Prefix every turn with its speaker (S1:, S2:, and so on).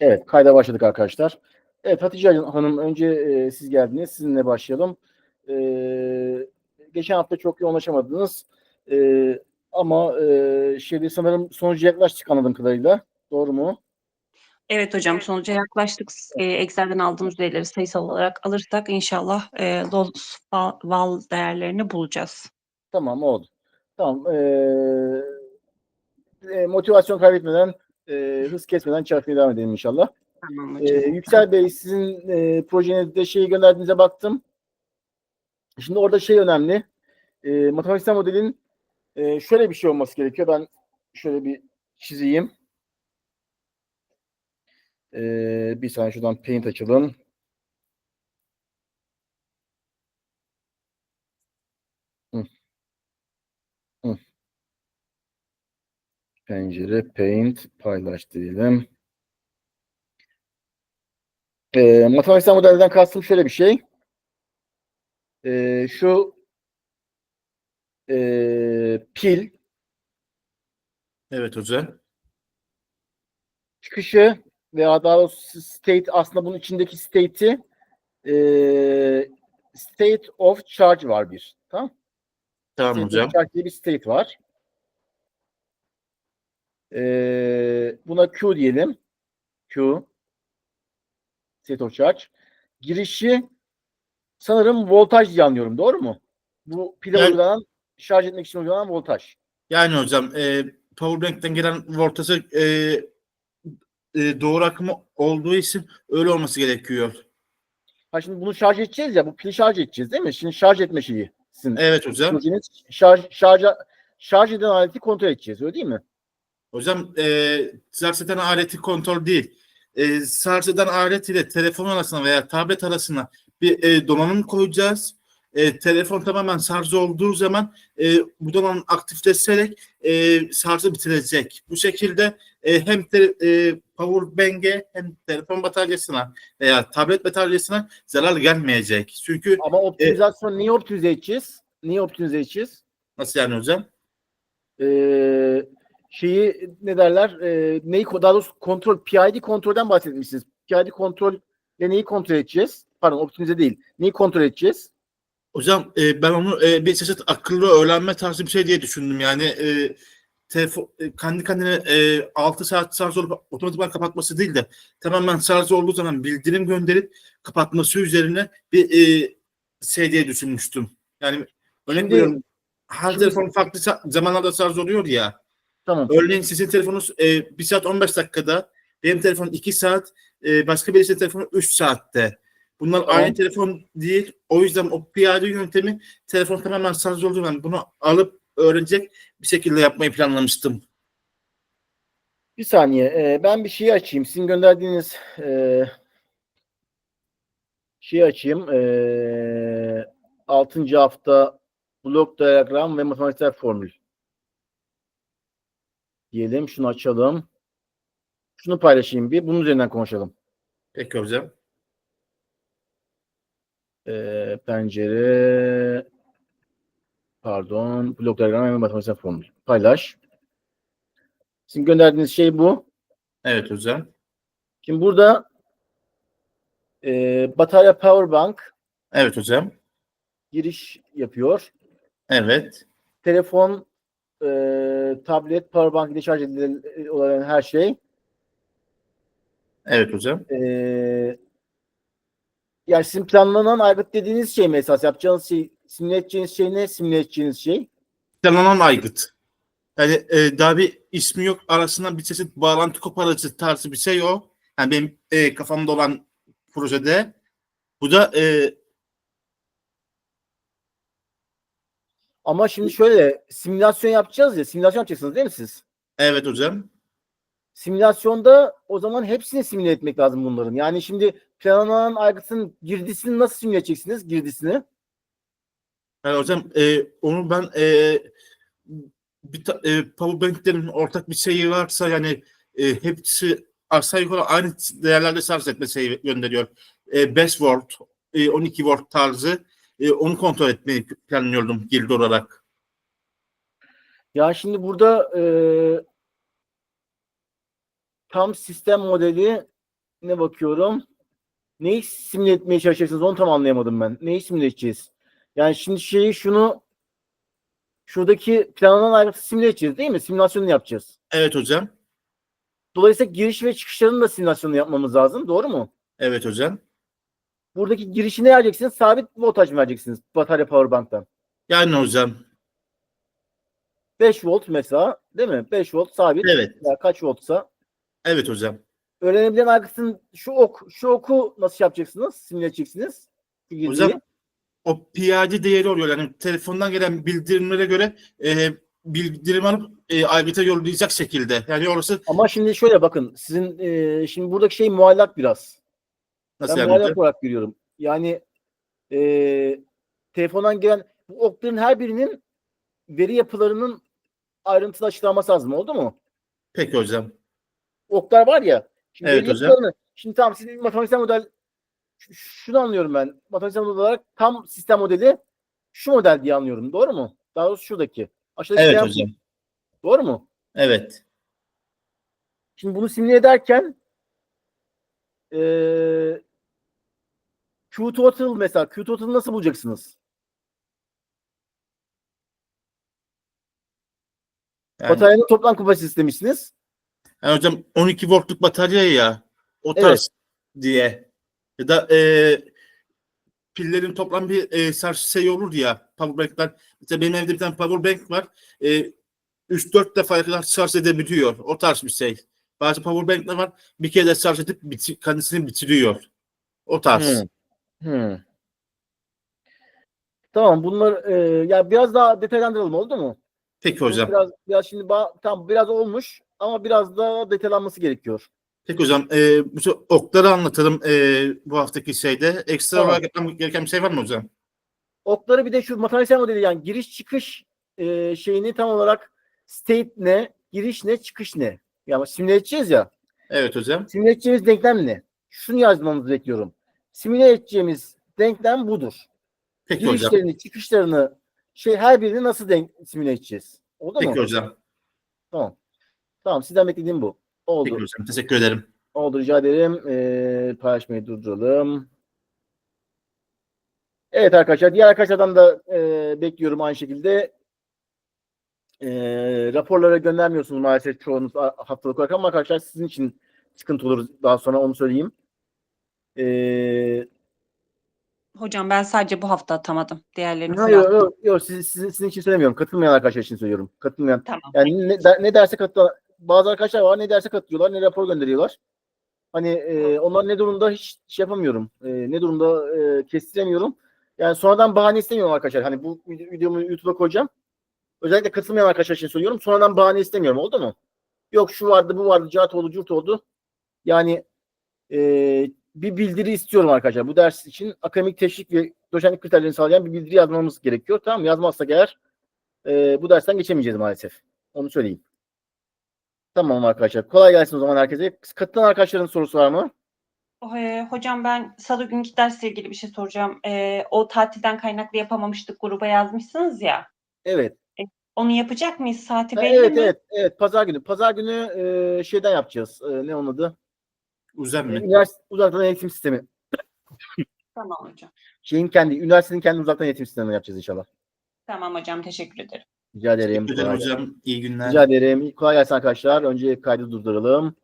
S1: Evet, kayda başladık arkadaşlar. Evet, Hatice Hanım önce e, siz geldiniz. Sizinle başlayalım. E, geçen hafta çok yoğunlaşamadınız. E, ama e, şeyde sanırım sonucu yaklaştık anladığım kadarıyla. Doğru mu?
S2: Evet hocam sonuca yaklaştık. E, Excel'den aldığımız değerleri sayısal olarak alırsak inşallah e, loss val, val değerlerini bulacağız.
S1: Tamam, oldu. Tamam. E, e, motivasyon kaybetmeden, e, hız kesmeden çalışmaya devam edelim inşallah.
S2: Tamam
S1: E. Yüksel Bey, sizin e, projenizde şeyi gönderdiğinize baktım. Şimdi orada şey önemli. E, matematiksel modelin e, şöyle bir şey olması gerekiyor. Ben şöyle bir çizeyim. E, bir saniye şuradan Paint açalım. Pencere, Paint, paylaş diyelim. E, matematiksel modelden kastım şöyle bir şey. E, şu e, pil
S3: Evet hocam.
S1: çıkışı veya daha doğrusu state aslında bunun içindeki state'i e, state of charge var bir. Tamam.
S3: Tamam
S1: State
S3: hocam.
S1: of charge diye bir state var. E, buna Q diyelim. Q state of charge. Girişi sanırım voltaj diye anlıyorum. Doğru mu? Bu pile
S3: Evet.
S1: uygulanan şarj etmek için uygulanan voltaj.
S3: Yani hocam e, Powerbank'ten gelen voltajı e, e, doğru akımı olduğu için öyle olması gerekiyor.
S1: Ha şimdi bunu şarj edeceğiz ya. Bu pili şarj edeceğiz değil mi? Şimdi şarj etme şeyi. Sizin
S3: Evet hocam.
S1: şarj, şarja, şarj eden aleti kontrol edeceğiz. Öyle değil mi?
S3: Hocam e, sarf eden aleti kontrol değil. E, sarf eden alet ile telefon arasına veya tablet arasına bir e, donanım koyacağız. E, telefon tamamen şarj olduğu zaman e, bu donanım aktifleşerek e, şarjı bitirecek. Bu şekilde e, hem te, e, power bank'e hem telefon bataryasına veya tablet bataryasına zarar gelmeyecek. Çünkü
S1: Ama optimizasyon niye optimize edeceğiz? Niye optimize edeceğiz?
S3: nasıl yani hocam?
S1: Ee, şeyi ne derler? Ee, neyi daha doğrusu kontrol PID kontrolden bahsetmişsiniz. PID kontrol ile neyi kontrol edeceğiz? Pardon optimize değil. Neyi kontrol edeceğiz?
S3: Hocam e, ben onu e, bir çeşit akıllı öğrenme tarzı bir şey diye düşündüm. Yani e, telefon e, kendi kendine e, 6 saat şarj olup otomatikman kapatması değil de tamamen şarj olduğu zaman bildirim gönderip kapatması üzerine bir e, şey diye düşünmüştüm. Yani
S1: Şimdi-
S3: veriyorum her telefon farklı zamanlarda şarj oluyor ya.
S1: Tamam.
S3: Örneğin sizin telefonunuz e, 1 saat 15 dakikada, benim telefonum 2 saat, e, başka birisinin telefonu 3 saatte. Bunlar
S1: Tamam.
S3: aynı telefon değil. O yüzden o piyade yöntemi telefon tamamen şarj olduğu zaman bunu alıp öğrenecek bir şekilde yapmayı planlamıştım.
S1: Bir saniye. Ee, ben bir şeyi açayım. Sizin gönderdiğiniz ee, şeyi açayım. Ee, 6. hafta blok diyagram ve matematiksel formül. Diyelim. Şunu açalım. Şunu paylaşayım bir. Bunun üzerinden konuşalım.
S3: Peki hocam.
S1: Ee, pencere pardon blok diyagram ve matematiksel formül. Paylaş. Sizin gönderdiğiniz şey bu.
S3: Evet hocam.
S1: Şimdi burada ee, batarya power bank
S3: Evet hocam.
S1: giriş yapıyor.
S3: Evet.
S1: Telefon, e, tablet, powerbank ile şarj edilen olan her şey.
S3: Evet hocam.
S1: E, yani sizin planlanan aygıt dediğiniz şey mi esas? Yapacağınız şey, simüle edeceğiniz şey ne? Simüle edeceğiniz şey.
S3: Planlanan aygıt. Yani e, daha bir ismi yok. Arasında bir çeşit bağlantı koparıcı tarzı bir şey o. Yani benim e, kafamda olan projede. Bu da e,
S1: Ama şimdi şöyle simülasyon yapacağız ya. Simülasyon yapacaksınız değil mi siz?
S3: evet hocam.
S1: Simülasyonda o zaman hepsini simüle etmek lazım bunların. Yani şimdi planlanan aygıtın girdisini nasıl simüle edeceksiniz? Girdisini.
S3: Yani hocam e, onu ben e, bir ta, e, powerbanklerin ortak bir şeyi varsa yani e, hepsi aşağı yukarı aynı değerlerde şarj etme şeyi gönderiyor. E, 5 volt, e, 12 volt tarzı e, onu kontrol etmeyi planlıyordum girdi olarak.
S1: Ya şimdi burada e, tam sistem modeli ne bakıyorum? Neyi simüle etmeye çalışacaksınız onu tam anlayamadım ben. Neyi simüle edeceğiz? Yani şimdi şeyi şunu şuradaki planlanan ayrıntı simüle edeceğiz değil mi? Simülasyonunu yapacağız.
S3: Evet hocam.
S1: Dolayısıyla giriş ve çıkışlarının da simülasyonunu yapmamız lazım. Doğru mu?
S3: Evet hocam.
S1: Buradaki girişi ne vereceksiniz? Sabit voltaj mı vereceksiniz batarya powerbank'tan?
S3: Yani hocam.
S1: 5 volt mesela değil mi? 5 volt sabit.
S3: Evet.
S1: Ya kaç voltsa.
S3: Evet hocam.
S1: Öğrenebilen aygıtın şu ok, şu oku nasıl yapacaksınız? Simüle edeceksiniz.
S3: Hocam o piyade değeri oluyor. Yani telefondan gelen bildirimlere göre e, bildirim alıp e, aygıta yollayacak şekilde. Yani orası
S1: Ama şimdi şöyle bakın. Sizin e, şimdi buradaki şey muallak biraz.
S3: Nasıl
S1: ben muallak olarak görüyorum. Yani e, telefondan gelen bu okların her birinin veri yapılarının ayrıntılı açıklanması lazım. Oldu mu?
S3: Peki hocam.
S1: oklar var ya. Şimdi
S3: Evet hocam.
S1: Şimdi tamam sizin matematiksel model şunu anlıyorum ben. Matematiksel model olarak tam sistem modeli şu model diye anlıyorum. Doğru mu? Daha doğrusu şuradaki. Aşağıdaki
S3: Evet hocam.
S1: Doğru mu?
S3: Evet.
S1: Şimdi bunu simüle ederken eee Q total mesela Q total'ı nasıl bulacaksınız?
S3: Yani,
S1: Bataryanın toplam kapasitesi demişsiniz.
S3: yani hocam 12 voltluk batarya ya o
S1: Evet.
S3: tarz diye. Ya da e, pillerin toplam bir e, şarj şey olur ya powerbankler. Mesela benim evde bir tane powerbank var. E, 3-4 defa kadar şarj edebiliyor. O tarz bir şey. Bazı powerbankler var. Bir kere de şarj edip biti- kendisini bitiriyor. O tarz.
S1: Hmm. Hmm. Tamam bunlar eee, ya biraz daha detaylandıralım oldu mu?
S3: Peki hocam.
S1: Biraz, biraz şimdi tam biraz olmuş ama biraz daha detaylanması gerekiyor.
S3: Peki hocam. E, bu okları anlatalım e, bu haftaki şeyde. Ekstra
S1: Tamam.
S3: olarak yapmam gereken bir şey var mı hocam?
S1: Okları bir de şu matematiksel modeli yani giriş çıkış e, şeyini tam olarak state ne, giriş ne, çıkış ne? Yani simüle edeceğiz ya.
S3: Evet hocam.
S1: Simüle edeceğimiz denklem ne? Şunu yazmamızı bekliyorum. Simüle edeceğimiz denklem budur.
S3: Peki hocam.
S1: Girişlerini, çıkışlarını şey her birini nasıl denk simüle edeceğiz? Oldu
S3: Peki
S1: mu?
S3: hocam.
S1: Tamam. Tamam sizden beklediğim bu. Oldu.
S3: Peki hocam. Teşekkür ederim.
S1: Oldu rica ederim. Ee, paylaşmayı durduralım. Evet arkadaşlar. Diğer arkadaşlardan da e, bekliyorum aynı şekilde. E, raporlara göndermiyorsunuz maalesef çoğunuz haftalık olarak ama arkadaşlar sizin için sıkıntı olur daha sonra onu söyleyeyim. E,
S2: Hocam ben sadece bu hafta atamadım. Diğerlerini
S1: hayır,
S2: falan.
S1: yok, yok, sizin, sizin, sizin için söylemiyorum. Katılmayan arkadaşlar için söylüyorum. Katılmayan.
S2: Tamam.
S1: Yani ne, ne derse katıl bazı arkadaşlar var ne derse katılıyorlar ne rapor gönderiyorlar. Hani e, onlar ne durumda hiç şey yapamıyorum. E, ne durumda e, kestiremiyorum. Yani sonradan bahane istemiyorum arkadaşlar. Hani bu vide- videomu YouTube'a koyacağım. Özellikle katılmayan arkadaşlar için söylüyorum. Sonradan bahane istemiyorum. Oldu mu? Yok şu vardı bu vardı cahat oldu curt oldu. Yani e, bir bildiri istiyorum arkadaşlar. Bu ders için akademik teşvik ve doçentlik kriterlerini sağlayan bir bildiri yazmamız gerekiyor. Tamam mı? Yazmazsak eğer e, bu dersten geçemeyeceğiz maalesef. Onu söyleyeyim. Tamam arkadaşlar. Kolay gelsin o zaman herkese. Katılan arkadaşların sorusu var mı?
S2: Ee, hocam ben salı günkü dersle ilgili bir şey soracağım. Ee, o tatilden kaynaklı yapamamıştık gruba yazmışsınız ya.
S1: Evet.
S2: Onu yapacak mıyız? Saati belli
S1: evet
S2: mi?
S1: evet evet pazar günü. Pazar günü e, şeyden yapacağız. E, ne onun adı?
S3: Uzan mı?
S1: Üniversite uzaktan eğitim sistemi.
S2: Tamam hocam.
S1: Şeyin kendi üniversitenin kendi uzaktan eğitim sistemini yapacağız inşallah.
S2: Tamam hocam teşekkür ederim.
S1: Rica ederim.
S3: Teşekkür ederim hocam. İyi günler.
S1: Rica ederim. Kolay gelsin arkadaşlar. Önce kaydı durduralım.